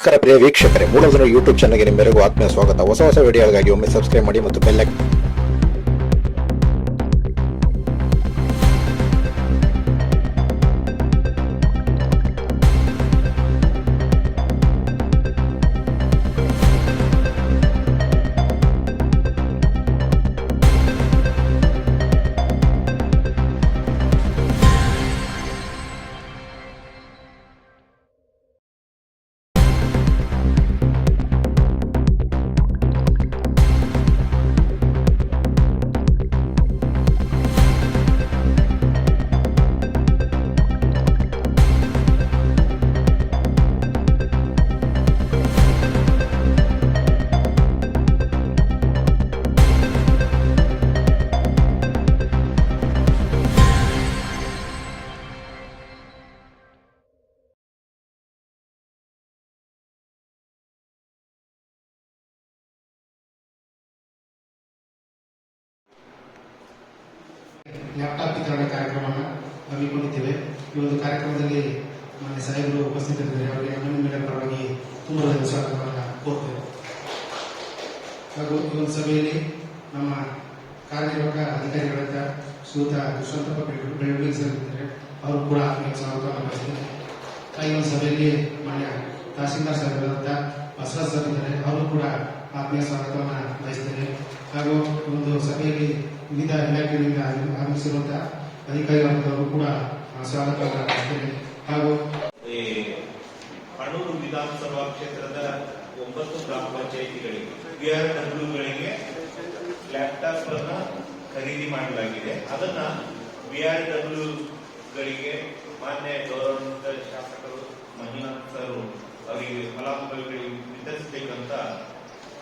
ನಮಸ್ಕಾರ ಪ್ರಿಯ ವೀಕ್ಷಕರೇ. ಮೂಲಧನ ಯೂಟ್ಯೂಬ್ ಚಾನಲ್ಗೆ ನಿಮ್ಮೆಲ್ಲರಿಗೂ ಆತ್ಮೀಯ ಸ್ವಾಗತ. ಹೊಸ ಹೊಸ ವಿಡಿಯೋಗಳಿಗಾಗಿ ಒಮ್ಮೆ ಸಬ್ಸ್ಕ್ರೈಬ್ ಮಾಡಿ ಮತ್ತು ಬೆಲ್ ಲ್ಯಾಪ್ಟಾಪ್ ವಿತರಣೆ ಕಾರ್ಯಕ್ರಮವನ್ನು ಹಮ್ಮಿಕೊಂಡಿದ್ದೇವೆ. ಈ ಒಂದು ಕಾರ್ಯಕ್ರಮದಲ್ಲಿ ಮಾನ್ಯ ಸಾಹೇಬರು ಉಪಸ್ಥಿತರಿದ್ದಾರೆ. ಅವರಿಗೆ ನಮ್ಮ ಮೇಡಮ್ ಪರವಾಗಿ ತುಂಬ ಸ್ವಾಗತವನ್ನು ಕೋರ್ತೇವೆ ಹಾಗೂ ಈ ಒಂದು ಸಭೆಯಲ್ಲಿ ನಮ್ಮ ಕಾರ್ಯನಿರ್ವಾಹಕ ಅಧಿಕಾರಿಗಳಾದ ಶ್ರೀಯುತ ಯಶವಂತಪ್ಪ ಇದ್ದಾರೆ ಅವರು ಕೂಡ ಆತ್ಮೀಯ ಸ್ವಾಗತವನ್ನು ಹಾಗೆ ಈ ಒಂದು ಸಭೆಯಲ್ಲಿ ಮಾನ್ಯ ತಹಸೀಲ್ದಾರ್ ಸಾಹೇಬರಾದಂಥ ಬಸವರಾಜ್ ಸರ್ ಇದ್ದಾರೆ. ಅವರು ಕೂಡ ಆತ್ಮೀಯ ಸ್ವಾಗತವನ್ನು ಬಯಸ್ತಾರೆ. ಹಾಗೂ ಒಂದು ಸಭೆಯಲ್ಲಿ ವಿವಿಧ ಇಲಾಖೆಗಳಿಂದ ಆಗಮಿ- ಆಗಮಿಸಿರುವಂತಹ ಅಧಿಕಾರಿಗಳವರು ಕೂಡ ಸ್ವಾಗತವಾಗುತ್ತೇನೆ ಹಾಗೂ ಈ ಹಣೂರು ವಿಧಾನಸಭಾ ಕ್ಷೇತ್ರದ ಒಂಬತ್ತು ಗ್ರಾಮ ಪಂಚಾಯಿತಿಗಳಿಗೆ ಬಿಆರ್ಡಬ್ಲ್ಯೂಗಳಿಗೆ ಲ್ಯಾಪ್ಟಾಪ್ ಅನ್ನ ಖರೀದಿ ಮಾಡಲಾಗಿದೆ. ಅದನ್ನ ಬಿಆರ್ಡಬ್ಲ್ಯೂಗಳಿಗೆ ಮಾನ್ಯ ಗೌರವಾನ್ವಿತ ಶಾಸಕರು ಸರ್ ಅವರಿಗೆ ಫಲಾನುಭವಿಗಳಿಗೆ ವಿತರಿಸಬೇಕಂತ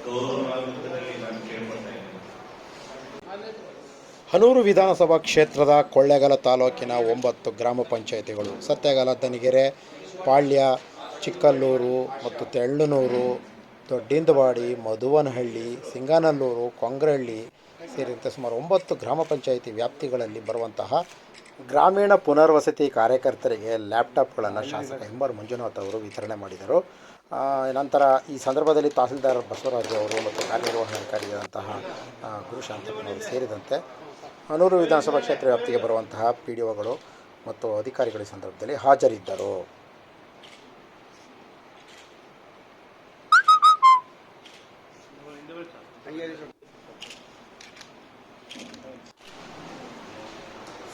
ಗೌರವಾನ್ವಿತದಲ್ಲಿ ನಾನು ಕೇಳ್ಕೊಳ್ತಾ ಇದ್ದೇನೆ ಹನೂರು ವಿಧಾನಸಭಾ ಕ್ಷೇತ್ರದ ಕೊಳ್ಳೇಗಾಲ ತಾಲೂಕಿನ ಒಂಬತ್ತು ಗ್ರಾಮ ಪಂಚಾಯಿತಿಗಳು ಸತ್ಯಗಾಲ ದನಿಗೆರೆ ಪಾಳ್ಯ, ಚಿಕ್ಕಲ್ಲೂರು ಮತ್ತು ತೆಳ್ಳನೂರು, ದೊಡ್ಡಿಂದವಾಡಿ, ಮಧುವನಹಳ್ಳಿ, ಸಿಂಗಾನಲ್ಲೂರು, ಕೊಂಗ್ರಹಳ್ಳಿ ಸೇರಿದಂತೆ ಸುಮಾರು ಒಂಬತ್ತು ಗ್ರಾಮ ಪಂಚಾಯಿತಿ ವ್ಯಾಪ್ತಿಗಳಲ್ಲಿ ಬರುವಂತಹ ಗ್ರಾಮೀಣ ಪುನರ್ವಸತಿ ಕಾರ್ಯಕರ್ತರಿಗೆ ಲ್ಯಾಪ್ಟಾಪ್ಗಳನ್ನು ಶಾಸಕ ಎಂಬರ್ ಮಂಜುನಾಥ್ ಅವರು ವಿತರಣೆ ಮಾಡಿದರು. ನಂತರ ಈ ಸಂದರ್ಭದಲ್ಲಿ ತಹಸೀಲ್ದಾರ್ ಬಸವರಾಜು ಅವರು ಮತ್ತು ಕಾರ್ಯನಿರ್ವಹಣಾಧಿಕಾರಿಯಾದಂತಹ ಗುರು ಗುರುಶಾಂತಪ್ಪನವರು ಸೇರಿದಂತೆ ಹನೂರು ವಿಧಾನಸಭಾ ಕ್ಷೇತ್ರ ವ್ಯಾಪ್ತಿಗೆ ಬರುವಂತಹ ಪಿ ಡಿ ಒಗಳು ಮತ್ತು ಅಧಿಕಾರಿಗಳ ಸಂದರ್ಭದಲ್ಲಿ ಹಾಜರಿದ್ದರು.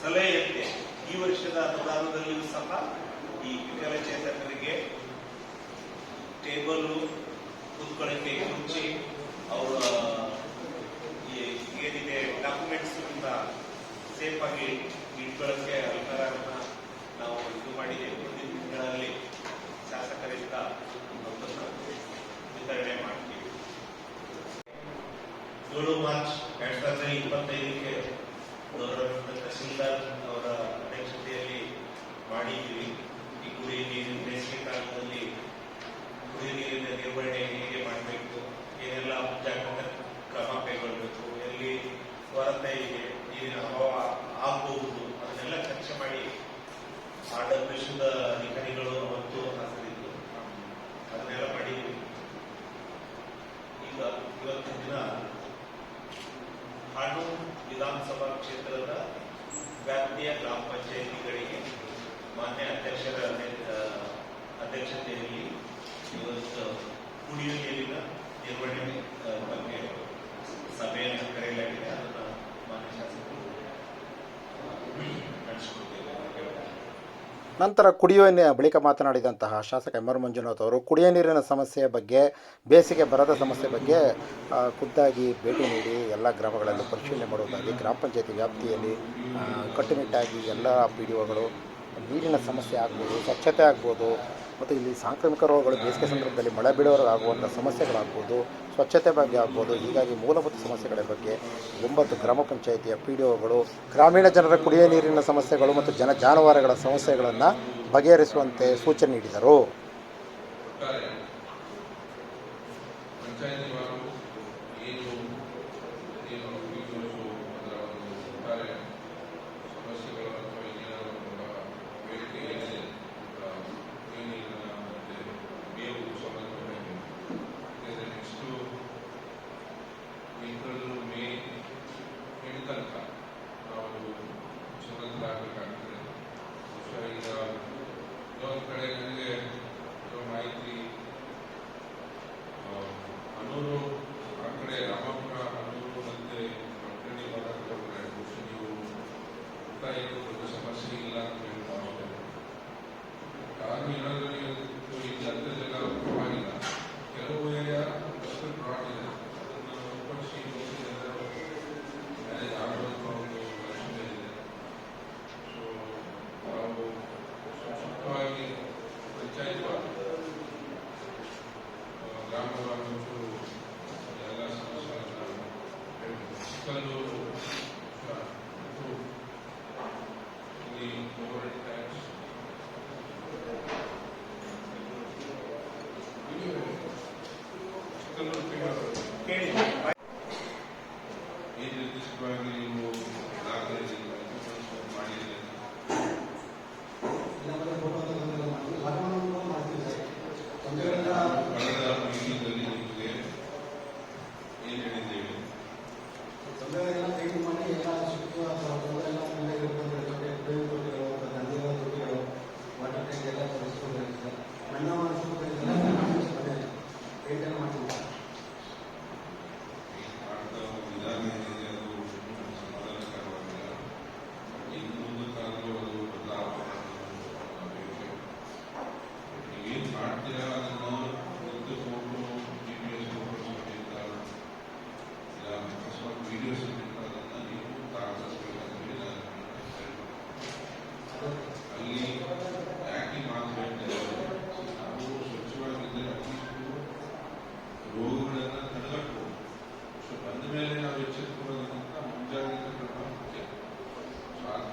ಸಲಹೆಯಂತೆ ಈ ವರ್ಷದ ಅನುದಾನದಲ್ಲಿಯೂ ಸಹ ಈ ವಿಕಲಚೇತನರಿಗೆ ಟೇಬಲ್ ಕೂತ್ಕೊಳ್ಳಕ್ಕೆ ಕುರ್ಚಿ ಅವರ ಈ ಏನಿದೆ ಡಾಕ್ಯುಮೆಂಟ್ಸ್ ಸೇಫ್ ಆಗಿ ಇಟ್ಕೊಳ್ಳೋಕ್ಕೆ ಅಧಿಕಾರವನ್ನ ನಾವು ಇದು ಮಾಡಿದ್ದೇವೆ ಮುಂದಿನ ದಿನಗಳಲ್ಲಿ ಶಾಸಕರಿಂದ ಅದನ್ನ ವಿತರಣೆ ಮಾಡ್ತೀವಿ ಏಳು ಮಾರ್ಚ್ ಎರಡ್ ಸಾವಿರದ ಇಪ್ಪತ್ತೈದಕ್ಕೆ ತಹಸೀಲ್ದಾರ್ ಅವರ ಅಧ್ಯಕ್ಷತೆಯಲ್ಲಿ ಮಾಡಿದ್ವಿ ಈ ಕುರಿ ನೀರಿನ ಬೇಸಿಗೆ ಕಾಲದಲ್ಲಿ ಕುರಿ ನೀರಿನ ನಿರ್ವಹಣೆ ಹೇಗೆ ಮಾಡಬೇಕು, ಏನೆಲ್ಲ ಮುಂಜಾಗ್ರತಾ ಕ್ರಮ ಕೈಗೊಳ್ಳಬೇಕು ಎಲ್ಲಿ ಕೊರತೆ ಇದೆ ನೀರಿನ ಅಭಾವ ಆಗಬಹುದು, ಅದನ್ನೆಲ್ಲ ಚರ್ಚೆ ಮಾಡಿ ಆಡಳಿತದ ಅಧಿಕಾರಿಗಳು ಅವತ್ತು ಹಾಜರಿದ್ದು ಅದನ್ನೆಲ್ಲ ಮಾಡಿದ್ವಿ ಈಗ ಇವತ್ತಿನ ದಿನ ಹಾನೂರು ವಿಧಾನಸಭಾ ಕ್ಷೇತ್ರದ ವ್ಯಾಪ್ತಿಯ ಗ್ರಾಮ ಪಂಚಾಯಿತಿಗಳಿಗೆ ಮಾನ್ಯ ಅಧ್ಯಕ್ಷರ ಅಧ್ಯ- ಅಧ್ಯಕ್ಷತೆಯಲ್ಲಿ ಇವತ್ತು ಕುಡಿಯುವ ನೀರಿನ ನಿರ್ವಹಣೆ ಬಗ್ಗೆ ಸಭೆಯನ್ನು ಕರೆಯಲಾಗಿದೆ. ಅದನ್ನು ಮಾನ್ಯ ಶಾಸಕರು ನಡೆಸಿಕೊಡ್ತೇವೆ ನಂತರ ಕುಡಿಯುವ ನೀ ಬಳಿಕ ಮಾತನಾಡಿದಂತಹ ಶಾಸಕ ಎಂ ಆರ್ ಮಂಜುನಾಥ್ ಅವರು ಕುಡಿಯುವ ನೀರಿನ ಸಮಸ್ಯೆಯ ಬಗ್ಗೆ, ಬೇಸಿಗೆ ಬರದ ಸಮಸ್ಯೆ ಬಗ್ಗೆ ಖುದ್ದಾಗಿ ಭೇಟಿ ನೀಡಿ ಎಲ್ಲ ಗ್ರಾಮಗಳನ್ನು ಪರಿಶೀಲನೆ ಮಾಡುವುದಾಗಿ ಗ್ರಾಮ ಪಂಚಾಯತಿ ವ್ಯಾಪ್ತಿಯಲ್ಲಿ ಕಟ್ಟುನಿಟ್ಟಾಗಿ ಎಲ್ಲ ಪಿ ಡಿ ಒಗಳು ನೀರಿನ ಸಮಸ್ಯೆ ಆಗ್ಬೋದು, ಸ್ವಚ್ಛತೆ ಆಗ್ಬೋದು, ಮತ್ತು ಇಲ್ಲಿ ಸಾಂಕ್ರಾಮಿಕ ರೋಗಗಳು ಬೇಸಿಗೆ ಸಂದರ್ಭದಲ್ಲಿ ಮಳೆ ಬೀಳೋರಾಗುವಂಥ ಸಮಸ್ಯೆಗಳಾಗ್ಬೋದು ಸ್ವಚ್ಛತೆ ಬಗ್ಗೆ ಆಗ್ಬೋದು, ಹೀಗಾಗಿ ಮೂಲಭೂತ ಸಮಸ್ಯೆಗಳ ಬಗ್ಗೆ ಒಂಬತ್ತು ಗ್ರಾಮ ಪಂಚಾಯಿತಿಯ ಪಿ ಡಿ ಒಗಳು ಗ್ರಾಮೀಣ ಜನರ ಕುಡಿಯುವ ನೀರಿನ ಸಮಸ್ಯೆಗಳು ಮತ್ತು ಜನ ಜಾನುವಾರುಗಳ ಸಮಸ್ಯೆಗಳನ್ನು ಬಗೆಹರಿಸುವಂತೆ ಸೂಚನೆ ನೀಡಿದರು. Gracias.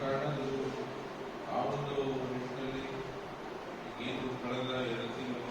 ಕಾರಣ ಇದು ಆ ಒಂದು ನಿಟ್ಟಿನಲ್ಲಿ ಏನು ಕಳೆದ ಎರಡು ತಿಂಗಳು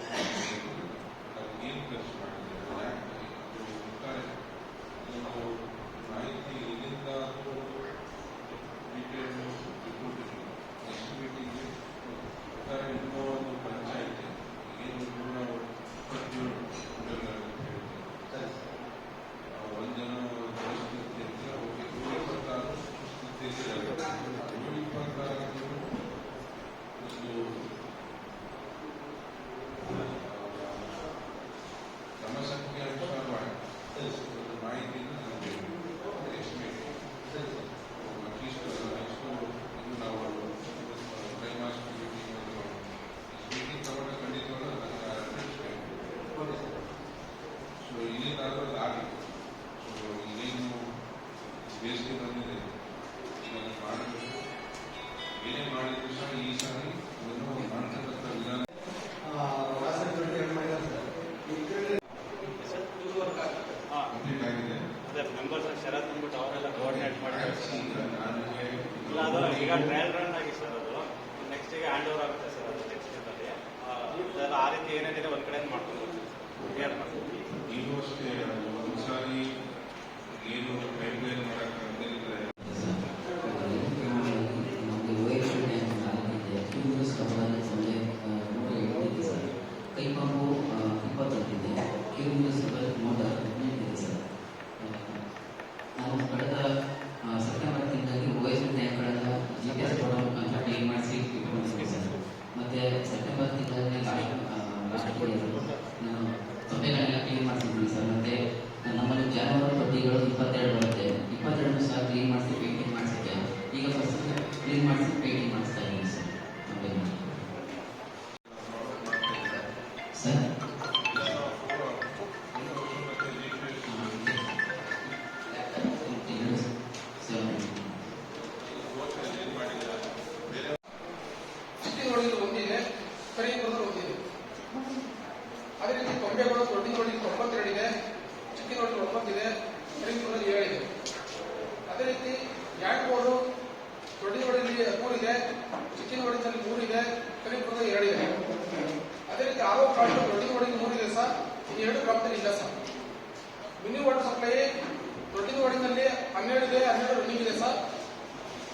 ಇದೆ ಹನ್ನೆರಡು ರನ್ನಿಂಗ್ ಇದೆ ಸರ್.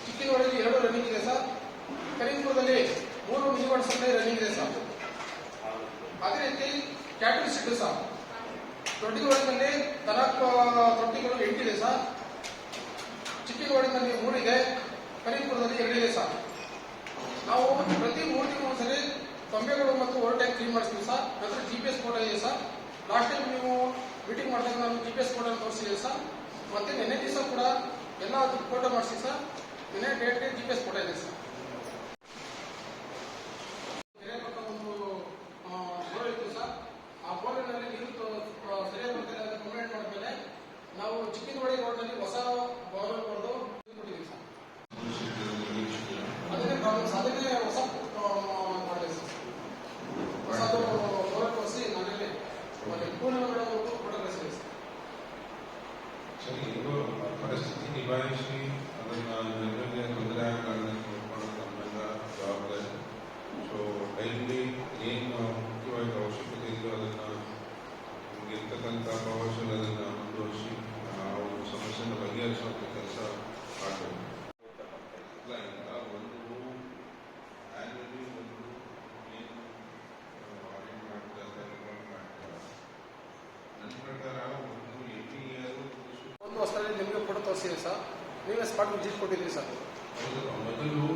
ಚಿಕ್ಕಿನೋಡಲ್ಲಿ ಎರಡು ರನ್ನಿಂಗ್ ಇದೆ ಸರ್. ಕರೀಂಪುರದಲ್ಲಿ ಮೂರು ವಾಟರ್ ರನ್ನಿಂಗ್ ಇದೆ ಸರ್. ಅದೇ ರೀತಿ ಕ್ಯಾಟಲ್ ಸಿಟ್ಟು ಸರ್. ದೊಡ್ಡಗೌಡಿನಲ್ಲಿ ದನ ತೊಟ್ಟಿಗಳು ಎಂಟಿದೆ ಸರ್. ಚಿಕ್ಕಗೌಡಿನಲ್ಲಿ ಮೂರಿದೆ ಕರೀಂಪುರದಲ್ಲಿ ಎರಡಿದೆ ಸರ್. ನಾವು ಪ್ರತಿ ಮೂರು ತಿಂಗಳು ಸರಿ ತೊಂಬೆಗಳು ಮತ್ತು ಓವರ್ ಕ್ಲೀನ್ ಮಾಡಿಸ್ತೀವಿ ಸರ್. ನಂತರ ಜಿ ಪಿ ಎಸ್ ಫೋಟೋ ಇದೆ ಸರ್. ಲಾಸ್ಟ್ ಟೈಮ್ ನೀವು ಮೀಟಿಂಗ್ ಮಾಡಿದಾಗ ನಾನು ಜಿ ಪಿ ಎಸ್ ಫೋಟೋ ತೋರಿಸಿದೆ ಸರ್. ಮತ್ತೆ ನಿನ್ನೆ ದಿವಸ ಕೂಡ ಎಲ್ಲ ಫೋಟೋ ಮಾಡಿಸಿ ಸರ್. ನಿನ್ನೆ date G P S photo ಇದೆ ಸರ್ ಕೆರೆ ಪಕ್ಕ ಒಂದು ಬೋರ್ ಇತ್ತು ಸರ್ ಆ ಬೋರಿನಲ್ಲಿ ನೀರು ತೊ- ಆ, ಸರಿಯಾಗಿ ಬರ್ತಿಲ್ಲ ಅಂತ ಕಂಪ್ಲೇಂಟ್ ಮಾಡಿದ್ಮೇಲೆ ನಾವು ಚಿಕ್ಕನವಾಡಿ ರೋಡ್ನಲ್ಲಿ ಹೊಸ ಬೋರ್ವೆಲ್ ಕೊಟ್ಟು ಕೊಟ್ಟಿದ್ದೀವಿ ಸರ್ ಅದನ್ನೇ ಪ್ರಾಬ್ಲಮ್ ಅದನ್ನೇ ಹೊಸ ಮಾಡಿದೆ ಸರ್ ಹೊಸದು ಬೋರ್ ತೋರಿಸಿ ನಾನಲ್ಲಿ ಮತ್ತೆ ಪೂರ್ಣ ಮೇಡಮ್ ಫೋಟೋ ಕಳಿಸಿದೆ ಸರ್ ಸರಿ ಇದು ಪರಿಸ್ಥಿತಿ ನಿಭಾಯಿಸಿ ಅದನ್ನ ಜನರಿಗೆ ತೊಂದರೆ ಆಗದಂಗೆ ನೋಡ್ಕೊಳ್ಳೋದು ನಮ್ಮೆಲ್ಲ ಜವಾಬ್ದಾರಿ ಟೈಮ್ಲಿ ಏನು ಮುಖ್ಯವಾಗಿ ಅವಶ್ಯಕತೆ ಇದೆಯೋ ಅದನ್ನು ನಮ್ಗೆ ಇರ್ತಕ್ಕಂಥ ಪ್ರವಾಸದಲ್ಲಿ ಅದನ್ನ ಮುಂದುವರಿಸಿ ಆ ಒಂದು ಸಮಸ್ಯೆನ ಬಗೆಹರಿಸುವಂಥ ಕೆಲಸ ಇಲ್ಲ ಈಗ ಒಂದು ಆ್ಯನ್ಯಲಿ ಒಂದು ಏನು ಆಡಿಟ್ ಮಾಡ್ತಾರೆ ರಿಪೋರ್ಟ್ ಮಾಡ್ತಾರೆ ನನ್ನ ಪ್ರಕಾರ ಒಂದು ಎವ್ರಿ ಇಯರ್ ಒಂದು ನಿಮಗೆ ಫೋಟೋ ತೋರಿಸಿದೆ ಸರ್ ನೀವೇ ಸ್ಪಾಟ್ ವಿಸಿಟ್ ಕೊಟ್ಟಿದ್ದೀರಿ ಸರ್ ಮೊದಲು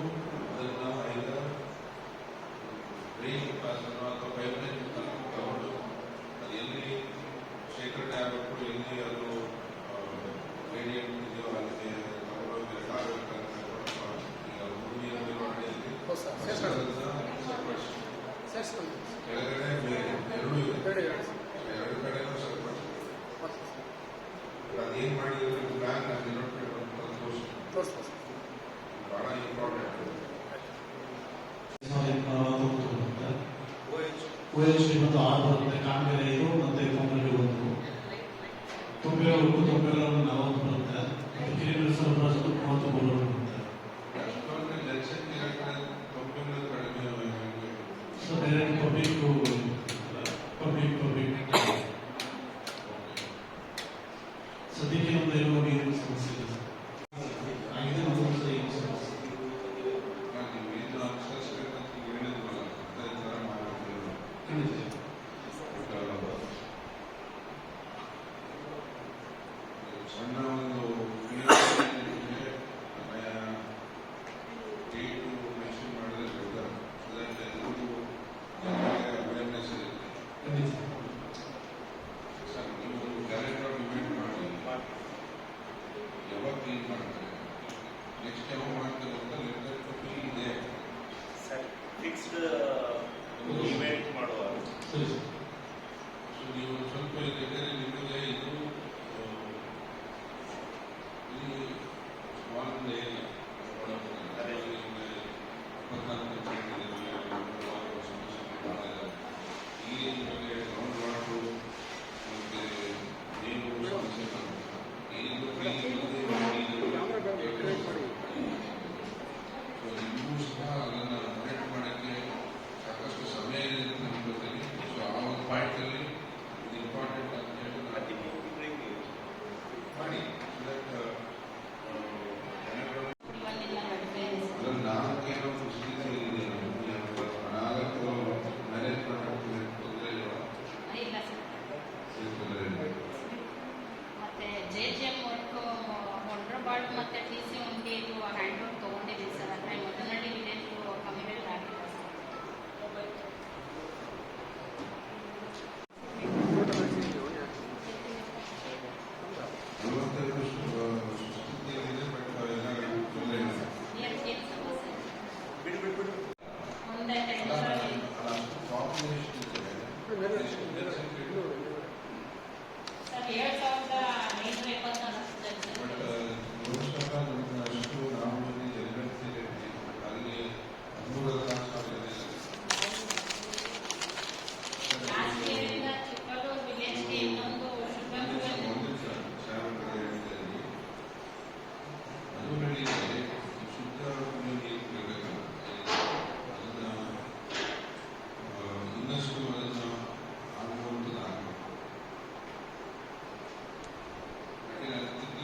ಸಾವಿರದ ಐನೂರ ಎಪ್ಪತ್ನಾಲ್ಕು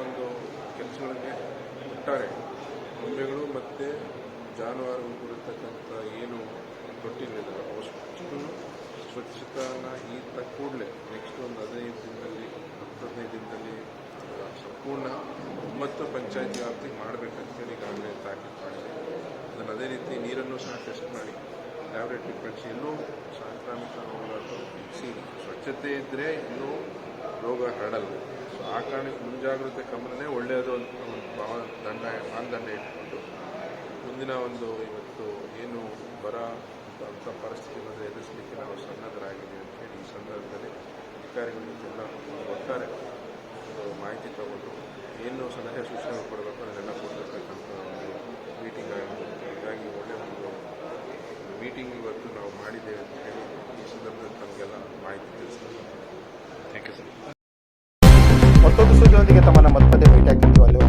ಒಂದು ಕೆಲಸಗಳಿಗೆ ಒಟ್ಟಾರೆ ಗೊಂಬೆಗಳು ಮತ್ತು ಜಾನುವಾರು ಇರತಕ್ಕಂಥ ಏನು ಕೊಟ್ಟಿರಲಿಲ್ಲ ಅವಷ್ಟು ಸ್ವಚ್ಛತಾನ ಈ ತ ಕೂಡಲೇ ನೆಕ್ಸ್ಟ್ ಒಂದು ಹದಿನೈದು ದಿನದಲ್ಲಿ, ಹತ್ತು ಹದಿನೈದು ದಿನದಲ್ಲಿ ಸಂಪೂರ್ಣ ಒಂಬತ್ತು ಪಂಚಾಯತಿ ವ್ಯಾಪ್ತಿ ಮಾಡಬೇಕಂತೇಳಿ ಈಗಾಗಲೇ ತಾಕೀತು ಮಾಡಿದೆ. ಅದನ್ನು ಅದೇ ರೀತಿ ನೀರನ್ನು ಸಹ ಟೆಸ್ಟ್ ಮಾಡಿ ಲ್ಯಾಬ್ರೇಟರಿ ಕಳಿಸಿ ಇನ್ನೂ ಸಾಂಕ್ರಾಮಿಕ ಫಿಕ್ಸಿ ಸ್ವಚ್ಛತೆ ಇದ್ದರೆ ಇನ್ನೂ ರೋಗ ಹರಡಲ್ಲ. ಆ ಕಾರಣಕ್ಕೆ ಮುಂಜಾಗ್ರತೆ ಕ್ರಮನೇ ಒಳ್ಳೆಯದು ಅಂತ ಒಂದು ಭಾವ ದಂಡ, ಮಾನದಂಡ ಇಟ್ಕೊಂಡು ಮುಂದಿನ ಒಂದು ಇವತ್ತು ಏನು ಬರ ಅಂಥ ಬಂದರೆ ಎದುರಿಸಲಿಕ್ಕೆ ನಾವು ಸನ್ನದ್ಧರಾಗಿದ್ದೀವಿ ಅಂತ ಹೇಳಿ ಈ ಸಂದರ್ಭದಲ್ಲಿ ಅಧಿಕಾರಿಗಳಿಗೆಲ್ಲ ಒಟ್ಟಾರೆ ಮಾಹಿತಿ ತಗೊಂಡು ಏನು ಸಲಹೆ ಸೂಚನೆಗಳು ಕೊಡಬೇಕು ಅದನ್ನೆಲ್ಲ ಕೊಡ್ತಕ್ಕಂಥ ಒಂದು ಮೀಟಿಂಗ್ ಆಗಿರ್ಬೋದು ಹೀಗಾಗಿ ಒಳ್ಳೆಯ ಒಂದು ಮೀಟಿಂಗ್ ಇವತ್ತು ನಾವು ಮಾಡಿದ್ದೇವೆ ಅಂತ ಹೇಳಿ ಈ ಸಂದರ್ಭದಲ್ಲಿ ತಮಗೆಲ್ಲ ಮಾಹಿತಿ ತಿಳಿಸ್ತಾರೆ ಮತ್ತೊಂದು ಸುದ್ದಿಯೊಂದಿಗೆ ತಮ್ಮನ್ನ ಮತ್ತೆ ಭೇಟಿಯಾಗ್ತಿತ್ತು ಅಲ್ಲಿ